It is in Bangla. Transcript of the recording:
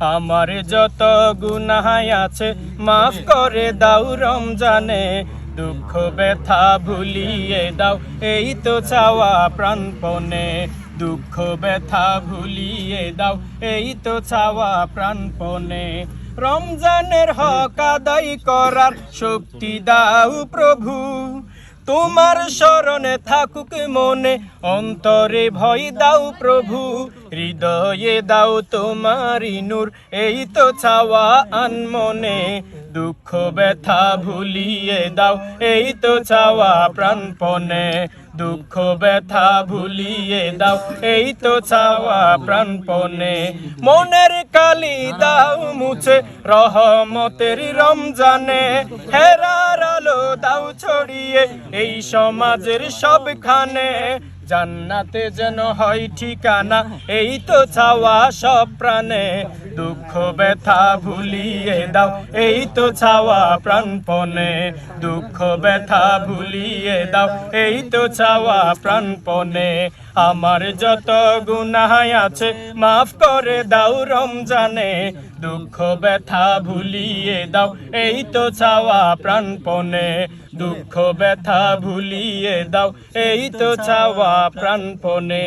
আমার যত গুনাহাই আছে, মাফ করে দাও রমজানে। দুঃখ, ব্যথা ভুলিয়ে দাও, এই তো চাওয়া প্রাণপণে। দুঃখ, ব্যথা ভুলিয়ে দাও, এই তো চাওয়া প্রাণপণে। রমজানের হক আদায় করার শক্তি দাও প্রভু। তোমার স্মরণে থাকুক মনে, অন্তরে ভয় দাও প্রভু, হৃদয়ে দাও তোমারি নূর, এই তো চাওয়া আনমনে, দুঃখ ব্যথা ভুলিয়ে দাও, এই তো চাওয়া প্রাণপণে, দুঃখ ব্যথা ভুলিয়ে দাও, এই তো চাওয়া প্রাণপণে। মনের কালি দাও মুছে, রহমতের রমজানে হেরার দাও ছড়িয়ে এই সমাজের সবখানে জান্নাতে যেন হয় ঠিকানা, এই তো চাওয়া সব প্রাণে। দুঃখ, ব্যথা ভুলিয়ে দাও, এই তো চাওয়া প্রাণপণে। দুঃখ, ব্যথা ভুলিয়ে দাও, এই তো চাওয়া প্রাণপণে। আমার যত গুনাহ আছে, মাফ করে দাও রমজানে। দুঃখ, ব্যথা ভুলিয়ে দাও, এই তো চাওয়া প্রাণপণে। দুঃখ, ব্যথা ভুলিয়ে দাও, এই তো চাওয়া প্রাণপণে